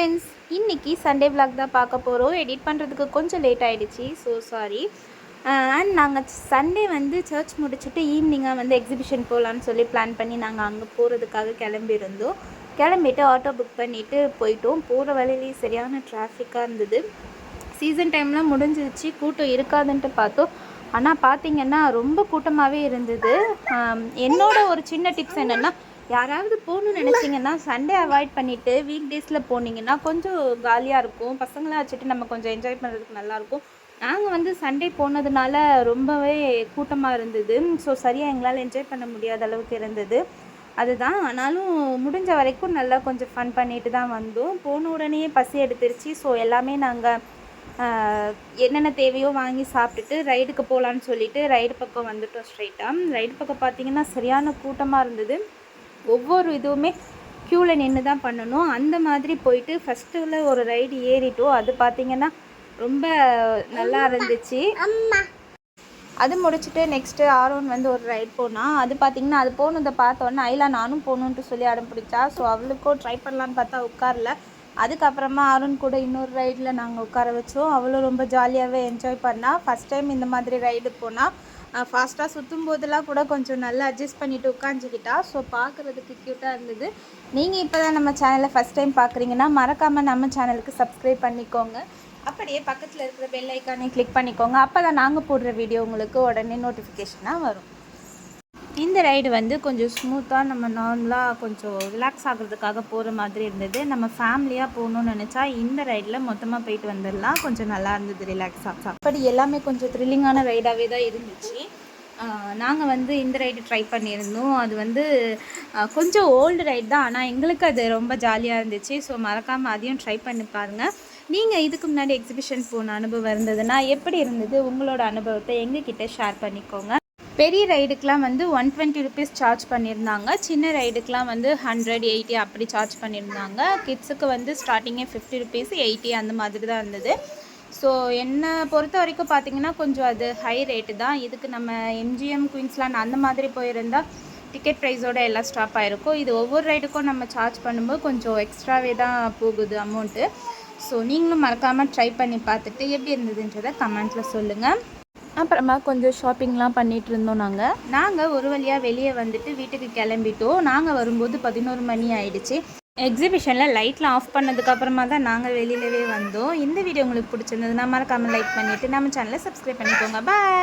Friends இன்னைக்கு Sunday vlog தான் பார்க்க போகிறோம் எடிட் பண்ணுறதுக்கு கொஞ்சம் லேட் ஆகிடுச்சி ஸோ சாரி அண்ட் நாங்கள் சண்டே வந்து சர்ச் முடிச்சுட்டு ஈவினிங்காக வந்து எக்ஸிபிஷன் போகலான்னு சொல்லி பிளான் பண்ணி நாங்கள் அங்கே போகிறதுக்காக கிளம்பியிருந்தோம். கிளம்பிட்டு ஆட்டோ புக் பண்ணிவிட்டு போயிட்டோம். போகிற வழியிலேயே சரியான டிராஃபிக்காக இருந்தது. சீசன் டைம்லாம் முடிஞ்சிருச்சு. கூட்டம் இருக்காதுன்ட்டு பார்த்தோம். ஆனால் பார்த்தீங்கன்னா ரொம்ப கூட்டமாகவே இருந்தது. என்னோட ஒரு சின்ன டிப்ஸ் என்னென்னா யாராவது போகணும்னு நினச்சிங்கன்னா சண்டே அவாய்ட் பண்ணிவிட்டு வீக் டேஸில் போனீங்கன்னா கொஞ்சம் காலியாக இருக்கும். பசங்களாம் வச்சுட்டு நம்ம கொஞ்சம் என்ஜாய் பண்ணுறதுக்கு நல்லாயிருக்கும் நாங்கள் வந்து சண்டே போனதுனால ரொம்பவே கூட்டமாக இருந்தது. ஸோ சரியாக எங்களால் என்ஜாய் பண்ண முடியாத அளவுக்கு இருந்தது. அதுதான். ஆனாலும் முடிஞ்ச வரைக்கும் நல்லா கொஞ்சம் ஃபன் பண்ணிட்டு தான் வந்தோம். போன உடனே பசி எடுத்துருச்சு. ஸோ எல்லாமே நாங்கள் என்னென்ன தேவையோ வாங்கி சாப்பிட்டுட்டு ரைடுக்கு போகலான்னு சொல்லிட்டு ரைடு பக்கம் வந்துட்டோம் ஸ்ட்ரைட்டாக ரைடு பக்கம் பார்த்தீங்கன்னா சரியான கூட்டமாக இருந்தது. ஒவ்வொரு இதுவுமே க்யூவில் நின்று தான் பண்ணணும். அந்த மாதிரி போயிட்டு ஃபஸ்ட்டில் ஒரு ரைடு ஏறிட்டோம். அது பார்த்தீங்கன்னா ரொம்ப நல்லா இருந்துச்சு. அது முடிச்சுட்டு நெக்ஸ்ட்டு ஆரோன் வந்து ஒரு ரைட் போனால் அது பார்த்தீங்கன்னா அது போனதை பார்த்தோன்னே ஐலா நானும் போகணுன்ட்டு சொல்லி அடம் பிடிச்சா. ஸோ அவளுக்கும் ட்ரை பண்ணலான்னு பார்த்தா உட்காரல. அதுக்கப்புறமா அருண் கூட இன்னொரு ரைடில் நாங்கள் உட்கார வச்சோம். அவளும் ரொம்ப ஜாலியாகவே என்ஜாய் பண்ணால் ஃபஸ்ட் டைம் இந்த மாதிரி ரைடு போனால் ஃபாஸ்ட்டாக சுற்றும் போதெல்லாம் கூட கொஞ்சம் நல்லா அட்ஜஸ்ட் பண்ணிவிட்டு உட்காந்துக்கிட்டா ஸோ பார்க்குறதுக்கு க்யூட்டாக இருந்தது. நீங்கள் இப்போ தான் நம்ம சேனலை ஃபஸ்ட் டைம் பார்க்குறீங்கன்னா மறக்காமல் நம்ம சேனலுக்கு சப்ஸ்கிரைப் பண்ணிக்கோங்க. அப்படியே பக்கத்தில் இருக்கிற பெல் ஐக்கானே கிளிக் பண்ணிக்கோங்க. அப்போ தான் நாங்கள் போடுற வீடியோ உங்களுக்கு உடனே நோட்டிஃபிகேஷனாக வரும். இந்த ரைடு வந்து கொஞ்சம் ஸ்மூத்தாக நம்ம நார்மலாக கொஞ்சம் ரிலாக்ஸ் ஆகிறதுக்காக போகிற மாதிரி இருந்தது. நம்ம ஃபேமிலியாக போகணும்னு நினச்சா இந்த ரைடில் மொத்தமாக போயிட்டு வந்துடலாம். கொஞ்சம் நல்லா இருந்தது ரிலாக்ஸாக அப்படி எல்லாமே கொஞ்சம் த்ரில்லிங்கான ரைடாகவே தான் இருந்துச்சு. நாங்கள் வந்து இந்த ரைடு ட்ரை பண்ணியிருந்தோம். அது வந்து கொஞ்சம் ஓல்டு ரைட் தான். ஆனால் எங்களுக்கு அது ரொம்ப ஜாலியாக இருந்துச்சு. ஸோ மறக்காமல் அதையும் ட்ரை பண்ணி பாருங்கள் நீங்கள் இதுக்கு முன்னாடி எக்ஸிபிஷன் போன அனுபவம் இருந்ததுன்னா எப்படி இருந்தது? உங்களோட அனுபவத்தை எங்ககிட்ட ஷேர் பண்ணிக்கோங்க. பெரிய ரைடுக்கெலாம் வந்து ஒன் டுவெண்ட்டி ருபீஸ் சார்ஜ் பண்ணியிருந்தாங்க. சின்ன ரைடுக்கெலாம் வந்து ஹண்ட்ரட் எயிட்டி அப்படி சார்ஜ் பண்ணியிருந்தாங்க. கிட்ஸுக்கு வந்து ஸ்டார்டிங்கே ஃபிஃப்டி ருபீஸ் எயிட்டி அந்த மாதிரி தான் இருந்தது. ஸோ என்னை பொறுத்த வரைக்கும் பார்த்தீங்கன்னா கொஞ்சம் அது ஹை ரேட்டு தான். இதுக்கு நம்ம எம்ஜிஎம் குயின்ஸ்லாண்ட் அந்த மாதிரி போயிருந்தால் டிக்கெட் ப்ரைஸோட எல்லாம் ஸ்டாப் ஆகிருக்கும் இது ஒவ்வொரு ரைடுக்கும் நம்ம சார்ஜ் பண்ணும்போது கொஞ்சம் எக்ஸ்ட்ராவே தான் போகுது அமௌண்ட்டு ஸோ நீங்களும் மறக்காமல் ட்ரை பண்ணி பார்த்துட்டு எப்படி இருந்ததுன்றதை கமெண்ட்டில் சொல்லுங்கள் அப்புறமா கொஞ்சம் ஷாப்பிங்லாம் பண்ணிட்டு இருந்தோம் நாங்கள் நாங்கள் ஒரு வழியாக வெளியே வந்துட்டு வீட்டுக்கு கிளம்பிட்டோம். நாங்கள் வரும்போது பதினோரு மணி ஆயிடுச்சு. எக்ஸிபிஷனில் லைட்லாம் ஆஃப் பண்ணதுக்கப்புறமா தான் நாங்கள் வெளியிலவே வந்தோம். இந்த வீடியோ உங்களுக்கு பிடிச்சிருந்ததுன்னா மறக்காமல் லைக் பண்ணிவிட்டு நம்ம சேனலை சப்ஸ்கிரைப் பண்ணிக்கோங்க. பாய்